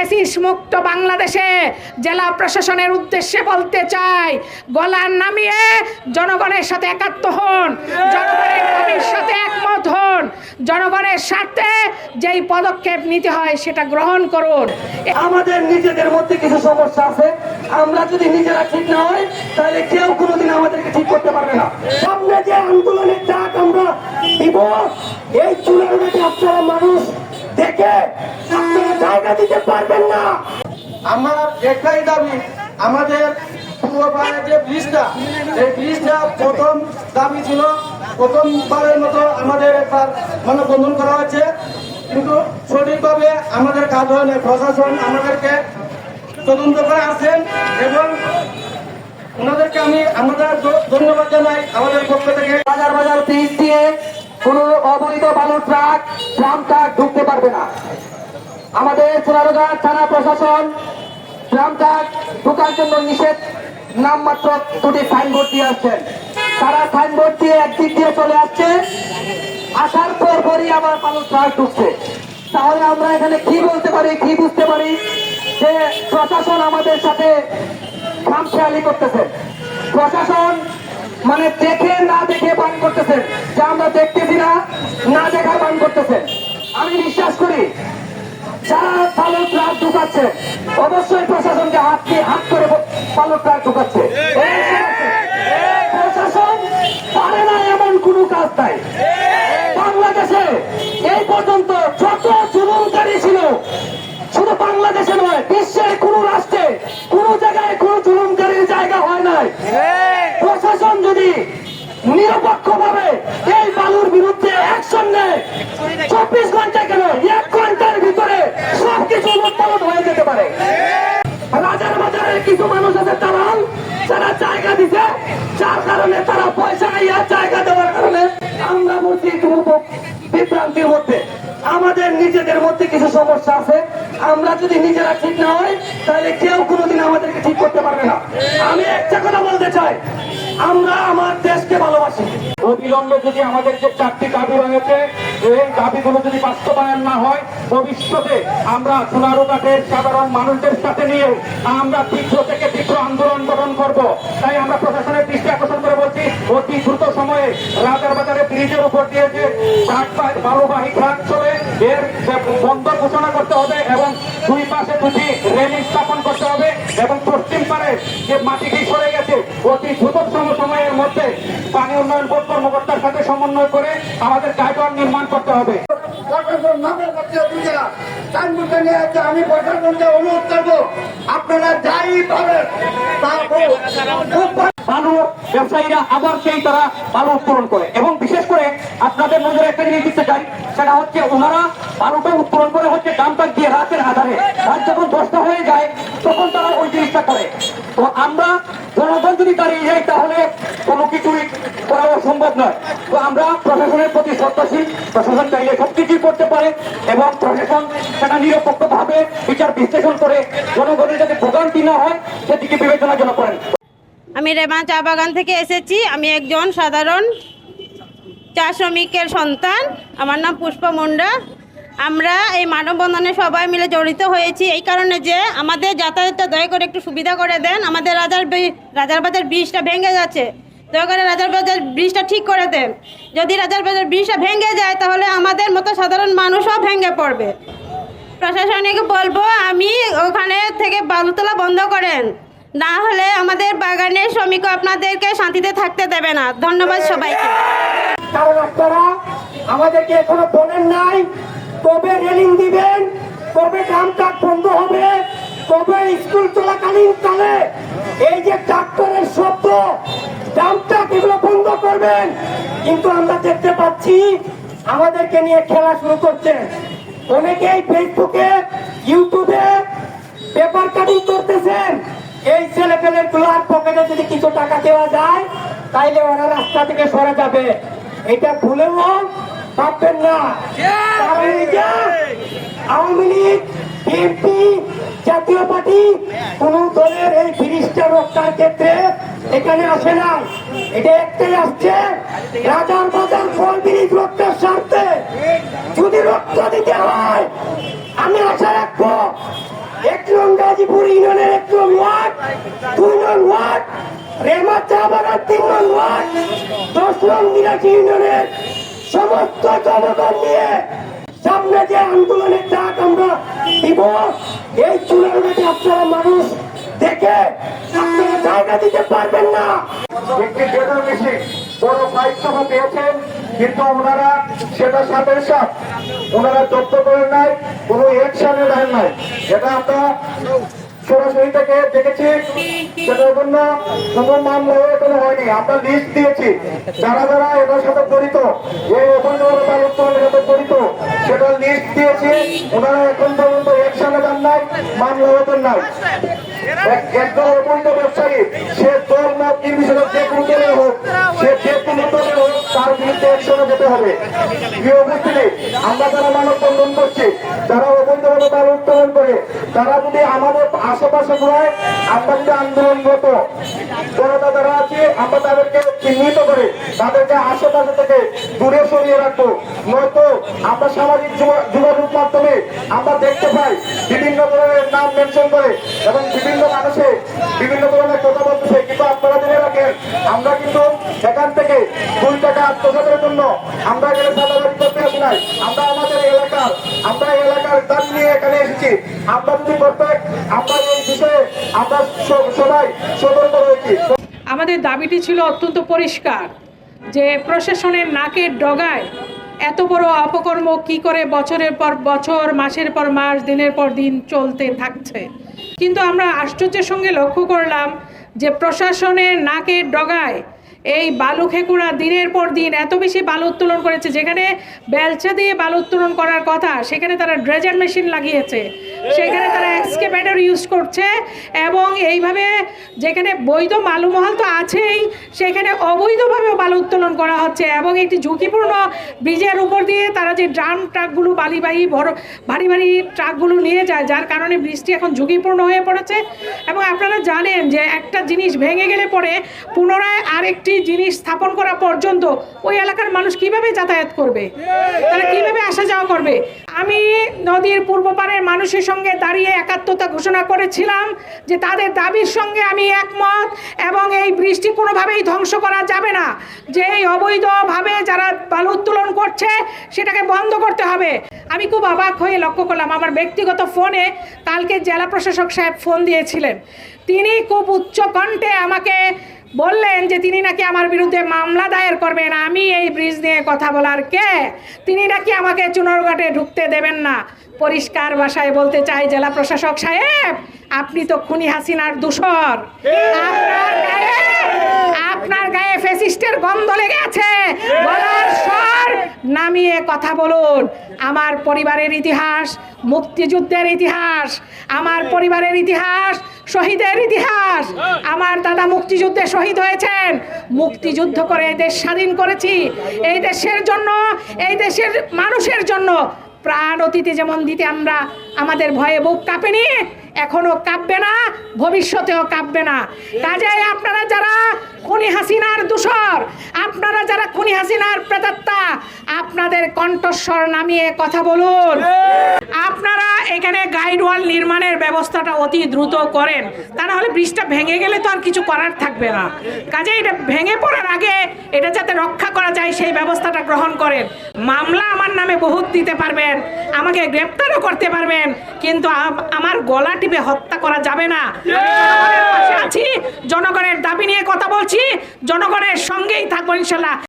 ফেসিস মুক্ত বাংলাদেশে জেলা প্রশাসনের উদ্দেশ্যে বলতে চাই গলা নামিয়ে জনগণের সাথে একাত্ম হন, জনগণের দাবির সাথে একমত হন, জনগণের স্বার্থে যেই পদক্ষেপ নিতে হয় সেটা গ্রহণ করুন। আমাদের নিজেদের মধ্যে কিছু সমস্যা আছে, আমরা যদি নিজেরা ঠিক না হয়, তাহলে কেউ কোনোদিন আমাদেরকে ঠিক করতে পারবে না। সামনে যে আন্দোলনের ডাক আমরা দিব, এই চুলের আপনারা মানুষ দেখে আপনারা জায়গা দিতে পারবেন না। আমার একটাই দাবি আমাদের পূর্ব পাড়ায় যে ব্রিজটা এই ব্রিজটা প্রথম দাবি ছিল প্রথমবারের মতো আমাদের একবার মানববন্ধন করা হয়েছে। কিন্তু সঠিকভাবে আমাদের কাজ হয় না প্রশাসন আমাদেরকে তদন্ত করে আসেন এবং ওনাদেরকে আমি আমাদের ধন্যবাদ জানাই আমাদের পক্ষ থেকে। বাজার বাজার ব্রিজ দিয়ে কোনো অবৈধ বালু ট্রাক ট্রাম ট্রাক ঢুকতে পারবে না। আমাদের চোরারোগার থানা প্রশাসন ট্রাম ট্রাক ঢোকার জন্য নিষেধ, নামমাত্র দুটি সাইনবোর্ড দিয়ে আসছেন। তারা সাইনবোর্ড দিয়ে একদিক দিয়ে চলে আসছে। আসার পর পরই আবার বালু ট্রাক ঢুকছে। তাহলে আমরা এখানে কি বলতে পারি, কি বুঝতে পারি যে প্রশাসন আমাদের সাথে খামখেয়ালি করতেছে? প্রশাসন মানে দেখে না দেখে বান করতেছেন। যে আমরা দেখতেছি না না দেখা বান করতেছেন। আমি বিশ্বাস করি, যারা পালক ঢুকাচ্ছে, অবশ্যই প্রশাসনকে হাত দিয়ে হাত করে পালক ট্রাক ঢুকাচ্ছে। প্রশাসন পারে না এমন কোনো কাজ নাই। বাংলাদেশে এই পর্যন্ত যত জুলুমকারী ছিল শুধু বাংলাদেশে নয় বিশ্বের কোন রাষ্ট্রে কোন জায়গায় কোন জুলুমকারীর জায়গা হয় নাই প্রশাসন যদি নিরপেক্ষ ভাবে এই বালুর বিরুদ্ধে অ্যাকশন নেয় চব্বিশ ঘণ্টা কেন এক ঘণ্টার ভিতরে সবকিছু হয়ে যেতে পারে। রাজার বাজারের কিছু মানুষ আছে তারাও, যারা জায়গা দিছে, যার কারণে তারা পয়সা ইয়া জায়গা দেওয়ার কারণে আমরা বলছি বিভ্রান্তির মধ্যে। আমাদের নিজেদের মধ্যে কিছু সমস্যা আছে। আমরা যদি নিজেরা ঠিক না হয়, তাহলে কেউ কোনোদিন আমাদেরকে ঠিক করতে পারবে না। আমি একটা কথা বলতে চাই। আমরা আমার দেশকে ভালোবাসি। অবিলম্বে যদি আমাদের যে চারটি দাবি রয়েছে, এই দাবিগুলো যদি বাস্তবায়ন না হয়, ভবিষ্যতে আমরা সোনারুঘাটের সাধারণ মানুষদের সাথে নিয়ে আমরা তীব্র থেকে তীব্র আন্দোলন গ্রহণ করব। তাই আমরা প্রশাসনের দৃষ্টি আকর্ষণ করে বলছি, অতি দ্রুত সময়ে রাজার বাজারে ব্রিজের উপর দিয়ে যে বালুবাহী ট্রাক চলে, এর বন্দর ঘোষণা করতে হবে এবং দুই পাশে দুটি রেলিং স্থাপন করতে হবে এবং পশ্চিম পারে যে মাটিটি সরে গেছে, অতি দ্রুত সময়ের মধ্যে উন্নয়ন বোর্ড কর্মকর্তার সাথে সমন্বয় করে আমাদের গাইডওয়ান নির্মাণ করতে হবে। আমি প্রশাসনকে অনুরোধ করব আপনারা যাই পাবেন বালু ব্যবসায়ীরা আবার সেই তারা বালু উত্তোলন করে। এবং বিশেষ করে আপনাদের নজরে একটা জিনিস দিতে চাই সেটা হচ্ছে ওনারা বালুটা উত্তোলন করে হচ্ছে ডাম্পার দিয়ে রাতের আধারে। রাত যখন দশটা হয়ে যায় তখন তারা ওই জিনিসটা করে। তো আমরা জনগণ যদি দাঁড়িয়ে যাই তাহলে কোনো কিছুই করা সম্ভব নয় তো আমরা প্রশাসনের প্রতি শ্রদ্ধাশীল প্রশাসন চাইলে সবকিছুই করতে পারে এবং প্রশাসন সেটা নিরপেক্ষ ভাবে বিচার বিশ্লেষণ করে জনগণের যাতে ভোগান্তি না হয়, সেদিকে বিবেচনা যেন করেন। আমি রেমা চা বাগান থেকে এসেছি। আমি একজন সাধারণ চা শ্রমিকের সন্তান। আমার নাম পুষ্পা মুন্ডা। আমরা এই মানববন্ধনে সবাই মিলে জড়িত হয়েছি এই কারণে যে আমাদের যাতায়াতটা দয়া করে একটু সুবিধা করে দেন। আমাদের রাজার বি- রাজার বাজার ব্রিজটা ভেঙে যাচ্ছে। দয়া করে রাজার বাজার ব্রিজটা ঠিক করে দেন। যদি রাজার বাজার ব্রিজটা ভেঙে যায়, তাহলে আমাদের মতো সাধারণ মানুষও ভেঙে পড়বে। প্রশাসনিক বলব, আমি ওখানে থেকে বালু তোলা বন্ধ করেন। না হলে আমাদের বাগানের শ্রমিক আপনাদেরকে শান্তিতে থাকতে দেবে না। ধন্যবাদ সবাইকে। কারণ আপনারা আমাদেরকে এখনও বলেন নাই, কবে রেলিং দিবেন, কবে ডাম ট্রাক বন্ধ হবে, কবে স্কুল করবেন। কিন্তু আমরা দেখতে পাচ্ছি আমাদেরকে নিয়ে খেলা শুরু করছেন অনেকেই ফেসবুকে, ইউটিউবে পেপার কাটিং করতেছেন এই ছেলে পেলেরগুলার পকেটে যদি কিছু টাকা দেওয়া যায়, তাইলে ওরা রাস্তা থেকে সরে যাবে। এটা ভুলেও ভাববেন না। আওয়ামী লীগ, বিএনপি, জাতীয় পার্টি, কোন দলের এই ব্রিজটা রক্ষার ক্ষেত্রে এখানে আসে না এটা একটাই আসছে। রাজার বাজার ফল ব্রিজ রক্ষার স্বার্থে। যদি রক্ষা দিতে হয়, আমি আশা রাখব বালাজিপুর ইউনিয়নের এক নং ওয়ার্ড, দুই নং ওয়ার্ড রেমা চা বাগান তিন নং দশ নং মিরাটি ইউনিয়নের সমস্ত নিয়ে সামনে যে আন্দোলনের ডাক আমরা দিব, এই চূড়ান্নটি আপনারা মানুষ দেখে জায়গা দিতে পারবেন না। একটি গেটার মেশিন, বড় সভা পেয়েছেন কিন্তু ওনারা সেটা সাথে সাথ ওনারা জব্দ করেন নাই, কোনো অ্যাকশনে নেন নাই। এটা আমরা দেখেছি সেটার হয়নি। আমরা লিস্ট দিয়েছি। যারা যারা এটার সাথে জড়িত, এই অবৈধ উত্তোলনের সাথে জড়িত সেটার লিস্ট দিয়েছে। ওনারা এখন পর্যন্ত অ্যাকশনে যান নাই, মামলা হতেন নাই। এক- একদল অবৈধ ব্যবসায়ী, সে দল মত নির্বিশেষে যে কোনো হোক, সে যে কোনো তার বিরুদ্ধে একশনে যেতে হবে। উপস্থিতি, আমরা যারা মানব বন্ধন করছি, যারা অবৈধভাবে তার উত্তোলন করে, তারা যদি আমাদের আশেপাশে ঘুরায়, আমরা যদি আন্দোলনরত জনতা যারা আছে, আমরা তাদেরকে চিহ্নিত করে, তাদেরকে আশেপাশে থেকে দূরে সরিয়ে রাখব। নয়তো আমরা সামাজিক যোগা- যোগাযোগ মাধ্যমে আমরা দেখতে পাই বিভিন্ন ধরনের নাম মেনশন করে এবং বিভিন্ন মানুষে বিভিন্ন ধরনের কথা বলতেছে। কিন্তু আপনারা জেনে রাখেন, আমরা কিন্তু এখান থেকে দুই টাকা আত্মসাতের জন্য আমরা এখানে সাদাবাড়ি করতে আসি নাই। আমরা আমাদের এলাকার, আমরা এলাকার দাবি নিয়ে এখানে এসেছি। আমরা যদি প্রত্যেক, আমরা এই বিষয়ে আমরা সবাই সতর্ক রয়েছি। আমাদের দাবিটি ছিল অত্যন্ত পরিষ্কার, যে প্রশাসনের নাকের ডগায় এত বড় অপকর্ম কি করে বছরের পর বছর, মাসের পর মাস, দিনের পর দিন চলতে থাকছে। কিন্তু আমরা আশ্চর্যের সঙ্গে লক্ষ্য করলাম যে প্রশাসনের নাকের ডগায় এই বালু খেকুড়া দিনের পর দিন এত বেশি বালু উত্তোলন করেছে, যেখানে বেলচা দিয়ে বালু উত্তোলন করার কথা, সেখানে তারা ড্রেজার মেশিন লাগিয়েছে, সেখানে তারা এক্সকেভেটর ইউজ করছে, এবং এইভাবে যেখানে বৈধ বালুমহল তো আছেই, সেখানে অবৈধভাবেও বালু উত্তোলন করা হচ্ছে, এবং একটি ঝুঁকিপূর্ণ ব্রিজের উপর দিয়ে তারা যে ড্রাম ট্রাকগুলো বালিবাহী বড় ভারী ভারী ট্রাকগুলো নিয়ে যায়, যার কারণে বৃষ্টি এখন ঝুঁকিপূর্ণ হয়ে পড়েছে, এবং আপনারা জানেন যে একটা জিনিস ভেঙে গেলে পরে পুনরায় আরেকটি জিনিস স্থাপন করা পর্যন্ত ওই এলাকার মানুষ কীভাবে যাতায়াত করবে? তারা কীভাবে আসা যাওয়া করবে? আমি নদীর পূর্ব পারের মানুষের সঙ্গে দাঁড়িয়ে একাত্মতা ঘোষণা করেছিলাম যে তাদের দাবির সঙ্গে আমি একমত এবং এই বৃষ্টি কোনোভাবেই ধ্বংস করা যাবে না। যে এই অবৈধভাবে যারা বালু উত্তোলন করছে, সেটাকে বন্ধ করতে হবে। আমি খুব অবাক হয়ে লক্ষ্য করলাম, আমার ব্যক্তিগত ফোনে কালকে জেলা প্রশাসক সাহেব ফোন দিয়েছিলেন। তিনি খুব উচ্চ কণ্ঠে আমাকে বললেন যে তিনি নাকি আমার বিরুদ্ধে মামলা দায়ের করবেন আমি এই ব্রিজ নিয়ে কথা বলার কে? তিনি নাকি আমাকে চুনরঘাটে ঢুকতে দেবেন না। পরিষ্কার ভাষায় বলতে চাই জেলা প্রশাসক সাহেব আপনি তো খুনি হাসিনার দূষর। আপনার আপনার গায়ে ফেসিস্টের গন্ধ লেগে আছে গলার স্বর, নামিয়ে কথা বলুন। আমার পরিবারের ইতিহাস, মুক্তিযুদ্ধের ইতিহাস, আমার পরিবারের ইতিহাস, শহীদের ইতিহাস। আমার দাদা মুক্তিযুদ্ধে শহীদ হয়েছেন। মুক্তিযুদ্ধ করে এই দেশ স্বাধীন করেছি। এই দেশের জন্য, এই দেশের মানুষের জন্য প্রাণ অতীতে যেমন দিতে আমরা আমাদের ভয়ে বুক কাঁপেনি, এখনও কাঁপবে না, ভবিষ্যতেও কাঁপবে না। কাজে আপনারা যারা খুনি হাসিনার দূষর। আপনারা যারা খুনি হাসিনার প্রেতাত্মা, আপনাদের কণ্ঠস্বর নামিয়ে কথা বলুন। আপনারা এখানে গাইড ওয়াল নির্মাণের ব্যবস্থাটা অতি দ্রুত করেন। তা হলে ব্রিজটা ভেঙে গেলে তো আর কিছু করার থাকবে না। কাজে এটা ভেঙে পড়ার আগে এটা যাতে রক্ষা করা যায়, সেই ব্যবস্থাটা গ্রহণ করেন। মামলা আমার নামে বহুত দিতে পারবেন, আমাকে গ্রেপ্তারও করতে পারবেন, কিন্তু আমার গলা টিপে হত্যা করা যাবে না। আছি, জনগণের দাবি নিয়ে কথা বলছি। জনগণের সঙ্গেই থাকব ইনশাল্লাহ।